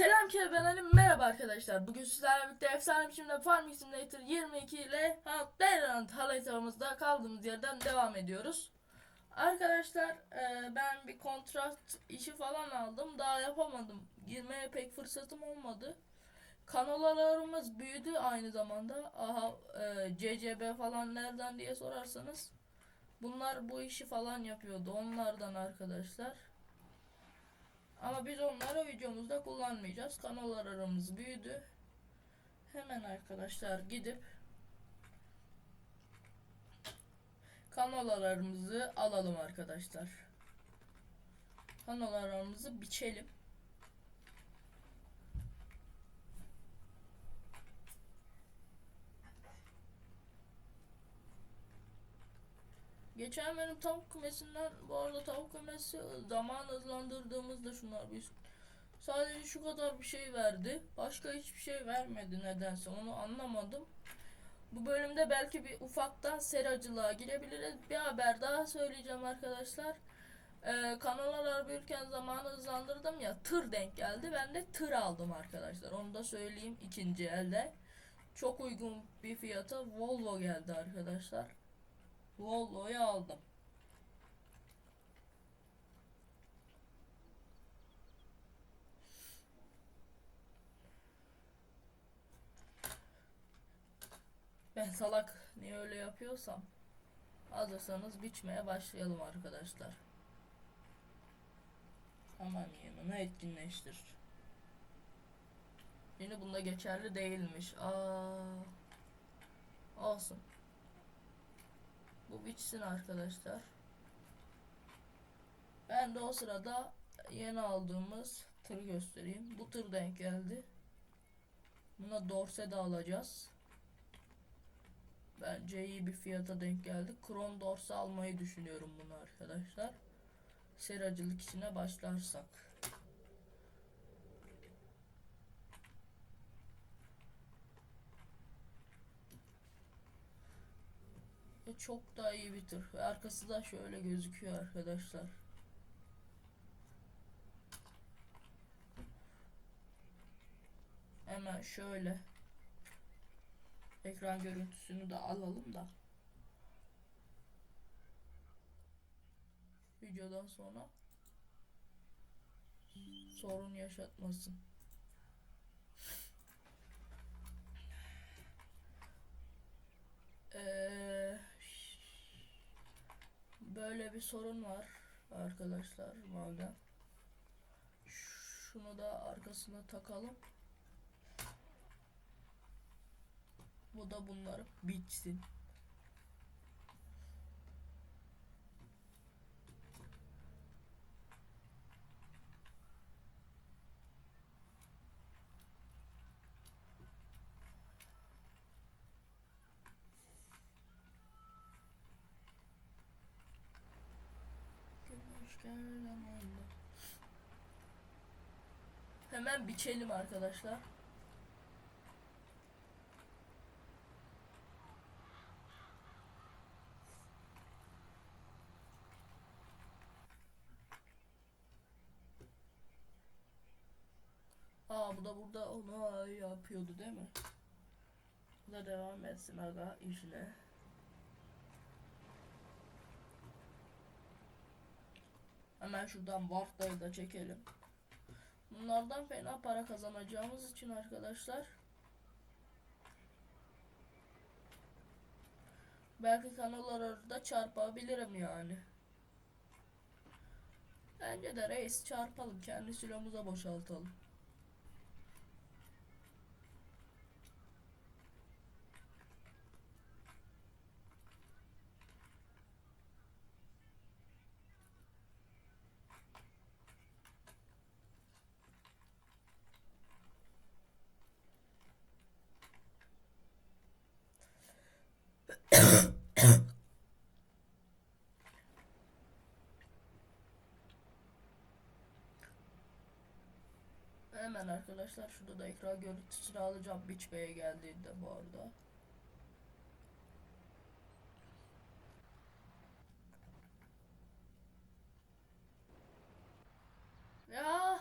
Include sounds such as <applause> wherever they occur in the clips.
Selam ki ben Ali merhaba arkadaşlar. Bugün sizlerle birlikte efsane biçimde Farming Simulator 22 ile Hatterland haritamızda kaldığımız yerden devam ediyoruz. Arkadaşlar e, ben bir kontrat işi falan aldım. Daha yapamadım. Girmeye pek fırsatım olmadı. Kanallarımız büyüdü aynı zamanda. Aha e, CCB falan nereden diye sorarsanız. Bunlar bu işi falan yapıyordu. Onlardan arkadaşlar. Ama biz onları videomuzda kullanmayacağız. Kanallar aramız büyüdü. Hemen arkadaşlar gidip kanallarımızı alalım arkadaşlar. Kanallarımızı biçelim. Geçen benim tavuk kümesinden bu arada tavuk kümesi zaman hızlandırdığımızda şunlar bir sadece şu kadar bir şey verdi. Başka hiçbir şey vermedi nedense onu anlamadım. Bu bölümde belki bir ufaktan seracılığa girebiliriz. Bir haber daha söyleyeceğim arkadaşlar. Ee, kanallar büyürken zamanı hızlandırdım ya tır denk geldi. Ben de tır aldım arkadaşlar. Onu da söyleyeyim ikinci elde. Çok uygun bir fiyata Volvo geldi arkadaşlar. Volvo'yu aldım. Ben salak niye öyle yapıyorsam hazırsanız biçmeye başlayalım arkadaşlar. Aman yanına etkinleştir. Yine bunda geçerli değilmiş. Aa, olsun. Bu bitsin arkadaşlar. Ben de o sırada yeni aldığımız tırı göstereyim. Bu tır denk geldi. Buna dorse de alacağız. Bence iyi bir fiyata denk geldi. Krom dorse almayı düşünüyorum bunu arkadaşlar. Seracılık işine başlarsak. Ve çok daha iyi bir tır. Arkası da şöyle gözüküyor arkadaşlar. Hemen şöyle ekran görüntüsünü de alalım da videodan sonra sorun yaşatmasın. Eee böyle bir sorun var arkadaşlar madem. Şunu da arkasına takalım. Bu da bunlar bitsin. Hemen biçelim arkadaşlar. Aa bu da burada onu yapıyordu değil mi? Bu da devam etsin aga işine. Hemen şuradan Vart'ları da çekelim. Bunlardan fena para kazanacağımız için arkadaşlar. Belki kanalları da çarpabilirim yani. Bence de reis çarpalım. Kendi silomuza boşaltalım. Hemen arkadaşlar şurada da ekran görüntüsünü alacağım Beach Bay'e geldiğinde bu arada. Ya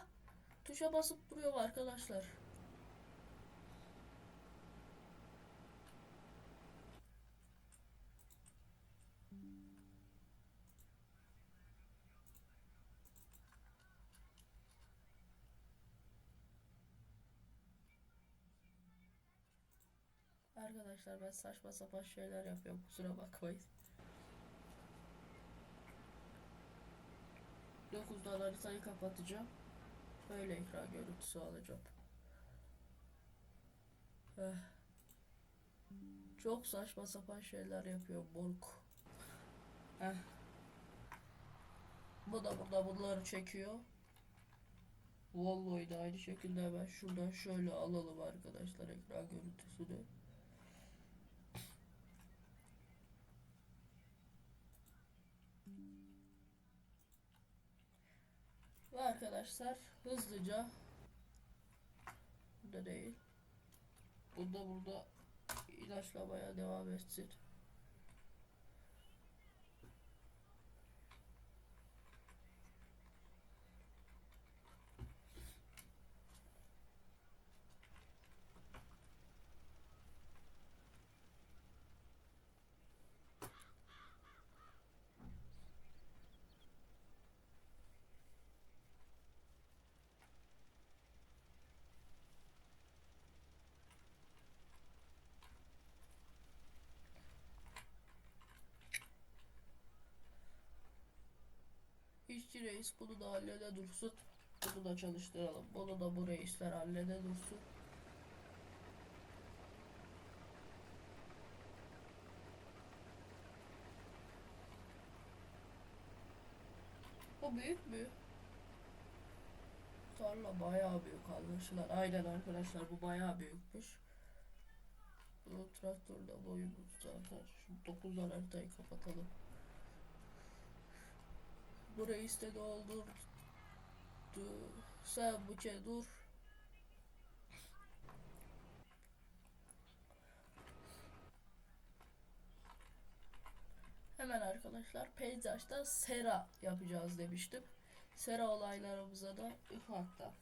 tuş tuşa basıp duruyor arkadaşlar. Arkadaşlar ben saçma sapan şeyler yapıyorum kusura bakmayın. 9'dan haritayı kapatacağım. Böyle ekran görüntüsü alacağım. Eh. Çok saçma sapan şeyler yapıyor Bork. Heh. Bu da burada bunları çekiyor. Volvo'yu da aynı şekilde hemen şuradan şöyle alalım arkadaşlar ekran görüntüsünü. Ve arkadaşlar hızlıca burada değil. Burada burada ilaçlamaya devam etsin. İşçi reis bunu da hallede dursun. Bunu da çalıştıralım. Bunu da bu reisler hallede dursun. Bu büyük mü? Tarla bayağı büyük anlaşılan. Aynen arkadaşlar bu bayağı büyükmüş. Bu traktörde boyumuz zaten. Şu 9 haritayı kapatalım. Burayı iste doldurdu. Sen buçe dur. Hemen arkadaşlar peyzajda sera yapacağız demiştim. Sera olaylarımıza da ufaktan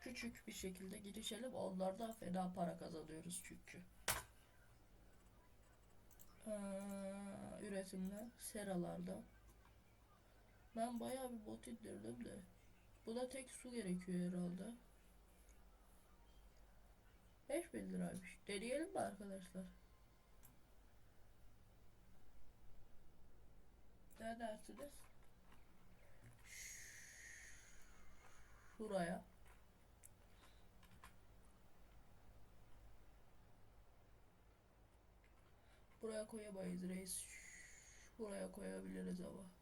küçük bir şekilde girişelim. Onlardan fena para kazanıyoruz çünkü. Ee, üretimde seralarda ben bayağı bir bot indirdim de. Buna tek su gerekiyor herhalde. 5000 liraymış. Deneyelim mi arkadaşlar? Ne dersiniz? Şuraya. Buraya koyamayız reis. Buraya koyabiliriz ama.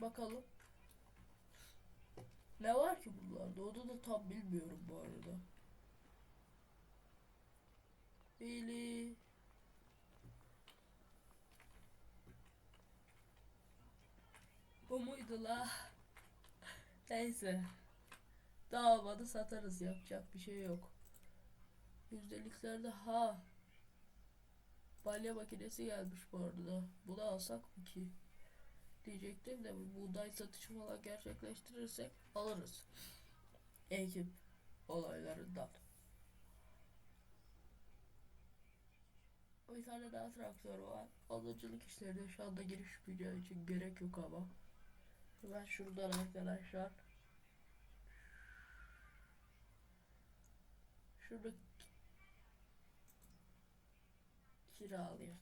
Bakalım. Ne var ki bunlarda? Onu da tam bilmiyorum bu arada. Billy. Bu muydu la? Neyse. Dağılmadı satarız yapacak bir şey yok. Yüzdeliklerde ha. Balya makinesi gelmiş bu arada. Bunu alsak mı ki? Diyecektim de bu buğday satışı falan gerçekleştirirsek alırız. Ekim olaylarından. Bir tane daha traktör var. Alıcılık işlerine şu anda girişmeyeceği için gerek yok ama. Ben şuradan arkadaşlar. Şurada kiralayalım.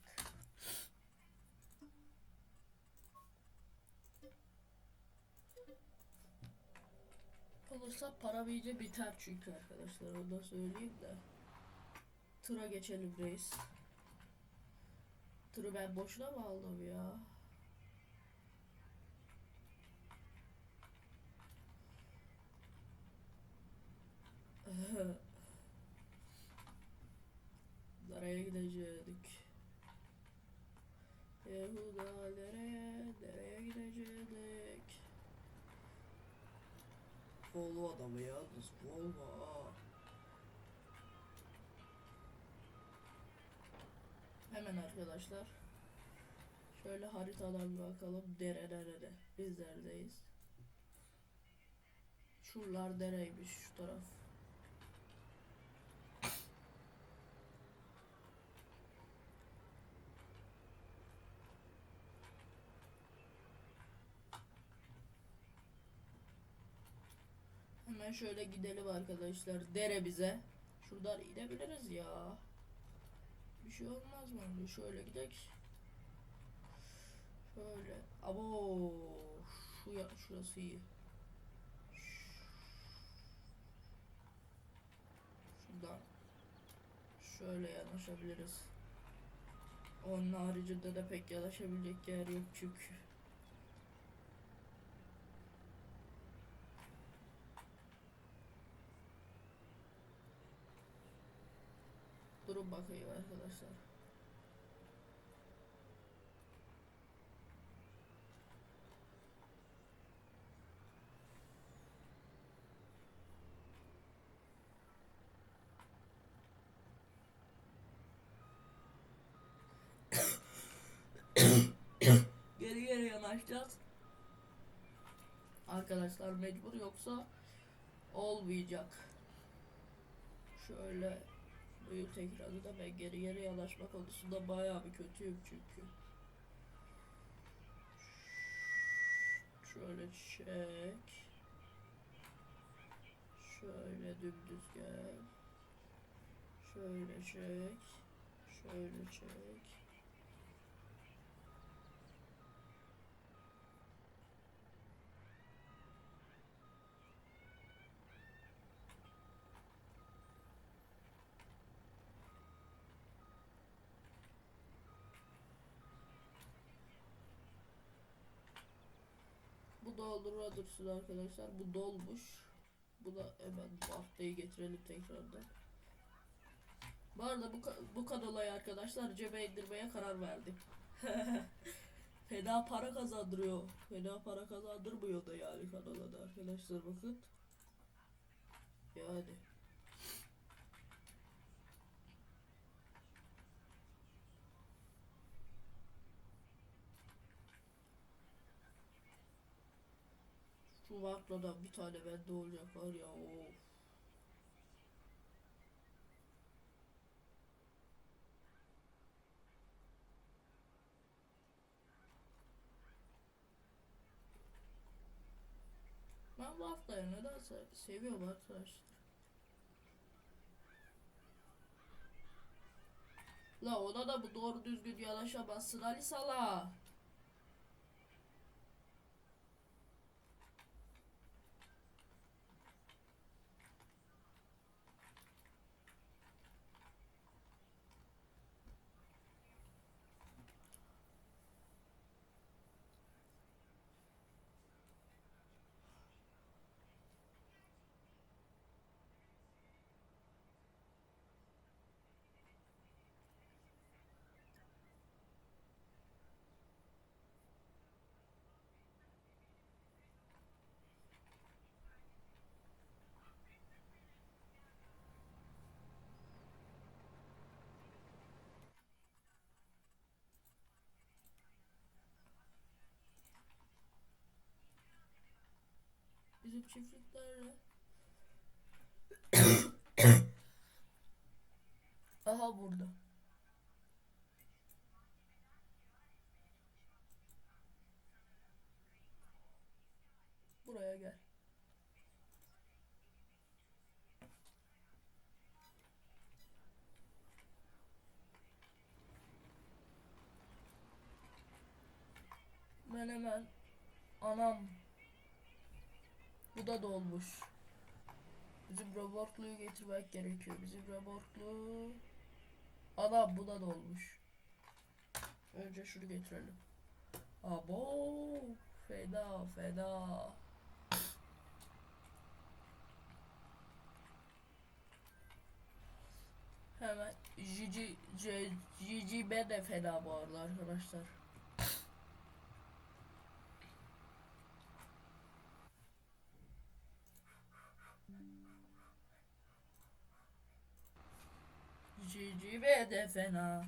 Olursa para iyice biter çünkü arkadaşlar onu da söyleyeyim de. Tıra geçelim reis. Tırı ben boşuna mı aldım ya? <laughs> Nereye gidecektik? Yehuda nereye, nereye gidecektik? Volvo adamı yalnız Volvo. ha. Hemen arkadaşlar. Şöyle haritadan bir bakalım. Dere nerede? Biz neredeyiz? Şuralar dereymiş şu taraf. Hemen şöyle gidelim arkadaşlar. Dere bize. Şuradan inebiliriz ya. Bir şey olmaz mı? Şöyle gidelim. Şöyle. Abo. Şu ya, şurası iyi. Şuradan. Şöyle yanaşabiliriz. Onun haricinde de pek yanaşabilecek yer yok çünkü. Durun bakayım arkadaşlar. geri geri yanaşacağız. Arkadaşlar mecbur yoksa olmayacak. Şöyle büyük ekranı da ben geri geri yanaşma konusunda bayağı bir kötüyüm çünkü. Şöyle çek. Şöyle dümdüz gel. Şöyle çek. Şöyle çek. Doldurma dursun arkadaşlar. Bu dolmuş. Bu da hemen bu haftayı getirelim tekrardan. Bu arada bu, bu kanalayı arkadaşlar cebe indirmeye karar verdim. <laughs> Fena para kazandırıyor. Fena para kazandırmıyor da yani kanala da arkadaşlar bakın. Yani. Şu vakladan bir tane bende olacak var ya of. Ben bu haftayı nedense seviyorum arkadaşlar. La ona da bu doğru düzgün yanaşamazsın Ali Sala. Bizim çiftliklerle. <coughs> Aha burada. Buraya gel. Ben hemen anam bu da dolmuş. Bizim remorkluyu getirmek gerekiyor. Bizim remorklu Anam bu da dolmuş. Önce şunu getirelim. Abo fena fena. Hemen Cici Cici B de fena bu arada arkadaşlar. Ve de fena.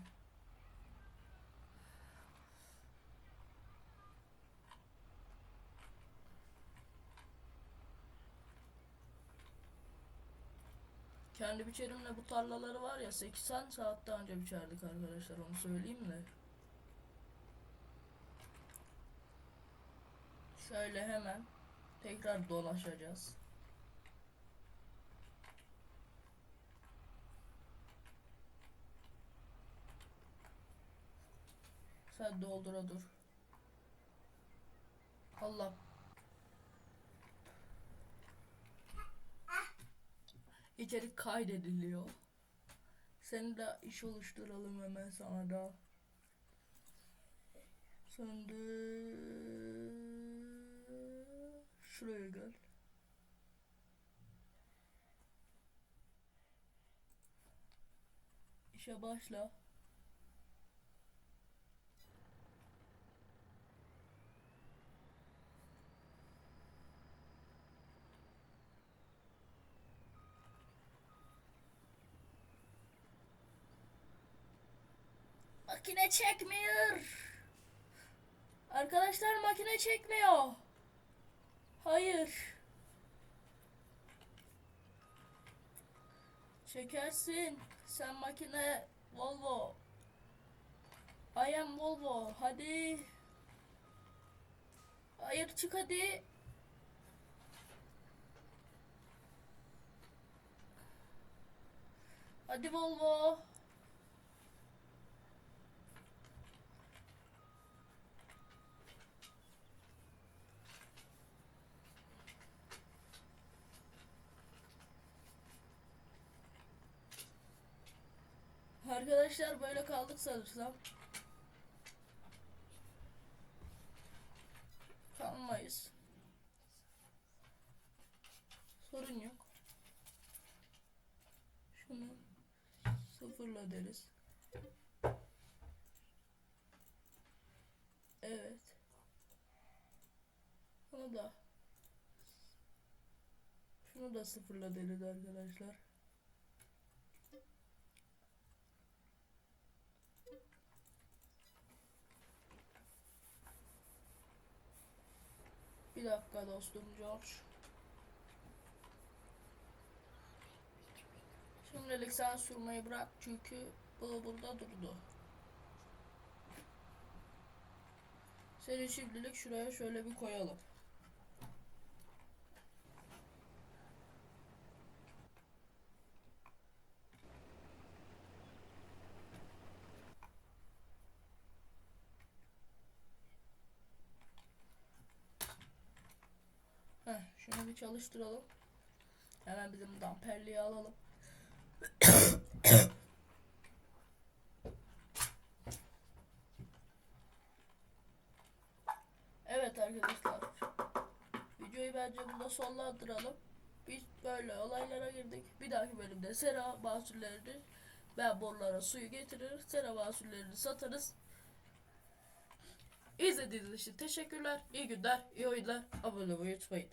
Kendi biçerimle bu tarlaları var ya 80 saatte önce biçerdik arkadaşlar onu söyleyeyim de. Şöyle hemen tekrar dolaşacağız. Sen doldura dur. Allah. İçerik kaydediliyor. Seni de iş oluşturalım hemen sana da. Sen de şuraya gel. İşe başla. Makine çekmiyor. Arkadaşlar makine çekmiyor. Hayır. Çekersin. Sen makine Volvo. I am Volvo. Hadi. Hayır çık hadi. Hadi Volvo. Arkadaşlar böyle kaldık sanırsam. Kalmayız. Sorun yok. Şunu sıfırla deriz. Evet. Bunu da şunu da sıfırla deriz arkadaşlar. Bir dakika dostum George. Şimdilik sen sürmeyi bırak çünkü bu burada durdu. Seni şimdilik şuraya şöyle bir koyalım. Şunu bir çalıştıralım. Hemen bizim damperliği alalım. evet arkadaşlar. Videoyu bence burada sonlandıralım. Biz böyle olaylara girdik. Bir dahaki bölümde sera mahsullerini ben borulara suyu getirir. Sera mahsullerini satarız. İzlediğiniz için teşekkürler. İyi günler, iyi oyunlar. Abone olmayı unutmayın.